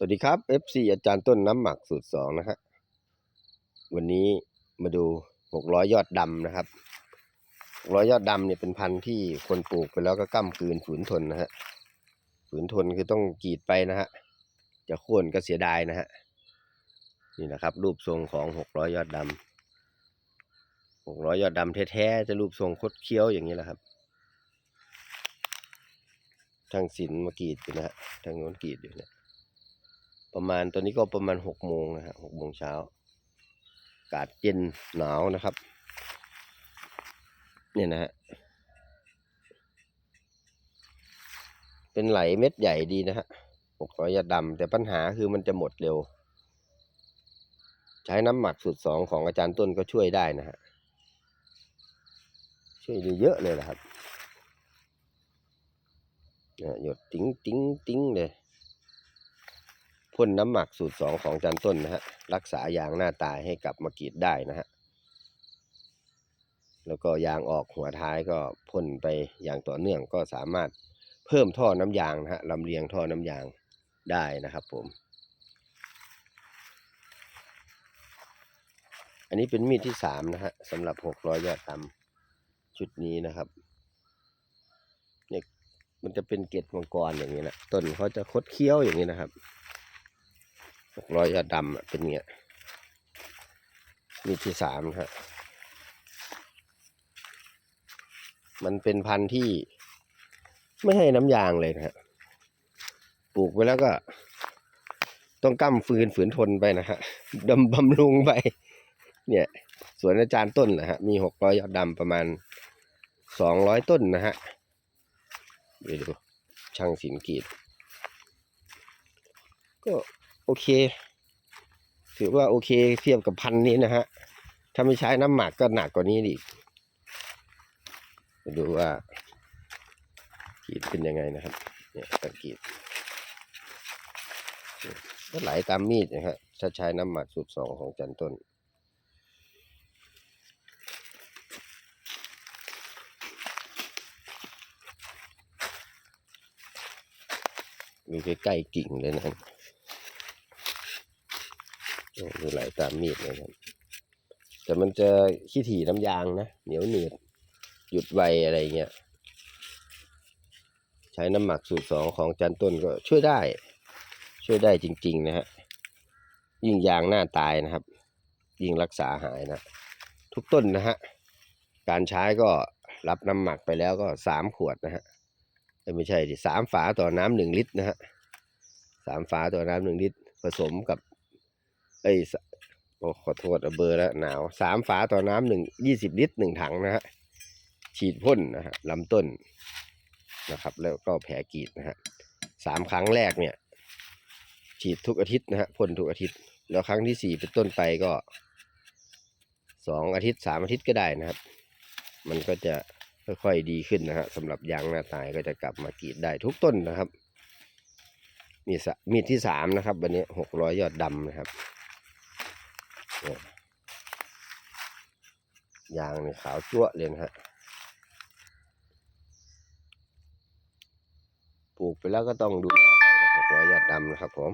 สวัสดีครับ FC อาจารย์ต้นน้ำหมักสูตรสองนะฮะวันนี้มาดูหกร้อยยอดดำนะครับหกร้อยยอดดำเนี่ยเป็นพันธุ์ที่คนปลูกไปแล้วก็ก้ำกืนฝืนทนนะฮะฝืนทนคือต้องกรีดไปนะฮะจะโค่นก็เสียดายนะฮะนี่นะครับ รูปทรงของหกร้อยยอดดำหกร้อยยอดดำแท้ๆจะรูปทรงคดเคี้ยวอย่างนี้แหละครับทางศิลป์มากรีดอยู่นะฮะทางโน้นกรีดอยู่เนี่ย ประมาณตอนนี้ก็ประมาณหกโมงนะฮะหกโมงเช้าอากาศเย็นหนาวนะครับ เนี่ยนะฮะเป็นไหลเม็ดใหญ่ดีนะฮะหกร้อยยาดำแต่ปัญหาคือมันจะหมดเร็ว ใช้น้ำหมักสูตรสองของอาจารย์ต้นก็ช่วยได้นะฮะช่วยได้เยอะเลยนะครับเนี่ยหยดติ้งติ้งติ้งเลย พ่นน้ำหมักสูตรสองของจันต้นนะฮะรักษายางหน้าตายให้กลับมากรีดได้นะฮะแล้วก็ยางออกหัวท้ายก็พ่นไปอย่างต่อเนื่องก็สามารถเพิ่มท่อน้ำยางนะฮะลำเลียงท่อน้ำยางได้นะครับผม อันนี้เป็นมีดที่สามนะฮะสำหรับหกร้อยยอดตำชุดนี้นะครับเนี่ยมันจะเป็นเกล็ดมังกรอย่างนี้นะต้นเขาจะคดเคี้ยวอย่างนี้นะครับ กร้อยยอดดำเป็นเงี้ยมีที่สามฮะมันเป็นพันธุ์ที่ไม่ให้น้ำยางเลยนะฮะปลูกไปแล้วก็ ต้องกั้มฟืนฝืนทนไปนะฮะดำบำรุงไป เนี่ยสวนอาจารย์ต้นนะฮะมีหกร้อยยอดดำประมาณสองร้อยต้นนะฮะไปดูช่างสินกรีดก็ โอเค ถือว่าโอเคเทียบกับพันนี้นะฮะ ถ้าไม่ใช้น้ำหมักก็หนักกว่านี้อีกดูว่ากีดเป็นยังไงนะครับ เนี่ยการกรีดก็ไหลตามมีดนะฮะถ้าใช้น้ำหมักสูตรสองของจันต้นอยู่ใกล้ๆกิ่งเลยนะครับ ดูไหลตามมีดนะครับ แต่มันจะขี้ถี่น้ำยางนะ เหนียวหนืด หยุดไวอะไรเงี้ย ใช้น้ำหมักสูตรสองของจันต้นก็ช่วยได้ ช่วยได้จริง ๆ นะฮะ ยิ่งยางหน้าตายนะครับ ยิ่งรักษาหายนะ ทุกต้นนะฮะ การใช้ก็รับน้ำหมักไปแล้วก็สามขวดนะฮะไม่ใช่ดิสามฝาต่อน้ำหนึ่งลิตรนะฮะสามฝาต่อน้ำหนึ่งลิตรผสมกับ เอ้ยโอ้ขอโทษเบอร์แล้วหนาวสามฝาต่อน้ำหนึ่งยี่สิบลิตรหนึ่งถังนะฮะฉีดพ่นนะฮะลำต้นนะครับ แล้วก็แผลกรีดนะฮะสามครั้งแรกเนี่ย ฉีดทุกอาทิตย์นะฮะพ่นทุกอาทิตย์ แล้วครั้งที่สี่เป็นต้นไปก็สองอาทิตย์สามอาทิตย์ก็ได้นะครับ มันก็จะค่อยๆดีขึ้นนะฮะสำหรับยางหน้าตายก็จะกลับมากรีดได้ทุกต้นนะครับมีสะมีดที่สามนะครับวันนี้หกร้อยยอดดำนะครับ ยางนี่ขาวจั่วเลยนะฮะ ปลูกไปแล้วก็ต้องดูแลไปนะหกร้อยยอดดำนะครับผม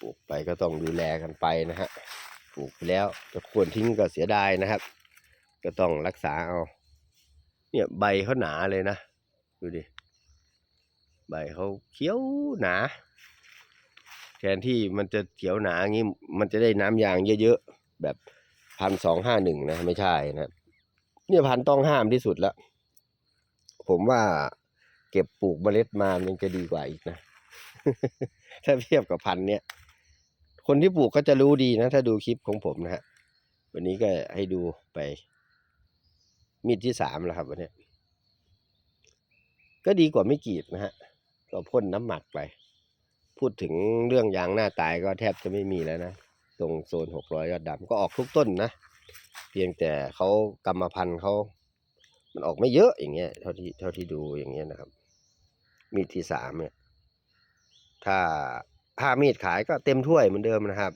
ปลูกไปก็ต้องดูแลกันไปนะฮะ ปลูกไปแล้วจะควรทิ้งก็เสียดายนะครับ ก็ต้องรักษาเอา เนี่ยใบเขาหนาเลยนะ ดูดิ ใบเขาเขียวหนา แทนที่มันจะเขียวหนาอย่างนี้ มันจะได้น้ำยางเยอะๆ แบบพันสองห้าหนึ่งนะ ไม่ใช่นะเนี่ยพันต้องห้ามที่สุดแล้ว ผมว่าเก็บปลูกเมล็ดมามันจะดีกว่าอีกนะ ถ้าเทียบกับพันเนี่ย คนที่ปลูกก็จะรู้ดีนะ ถ้าดูคลิปของผมนะฮะ วันนี้ก็ให้ดูไป มีดที่สามแล้วครับวันนี้ก็ดีกว่าไม่กีดนะฮะ ก็พ่นน้ำหมักไป พูดถึงเรื่องยางหน้าตายก็แทบจะไม่มีแล้วนะ ตรงโซนหกร้อยยอดดำก็ออกทุกต้นนะ เพียงแต่เขากรรมพันธุ์เขามันออกไม่เยอะอย่างเงี้ยเท่าที่เท่าที่ดูอย่างเงี้ยนะครับ มีดที่สามเนี่ย ถ้าถ้ามีดขายก็เต็มถ้วยเหมือนเดิมนะครับ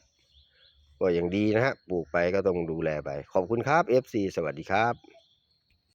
ก็อย่างดีนะฮะปลูกไปก็ต้องดูแลไป ขอบคุณครับ FC สวัสดีครับ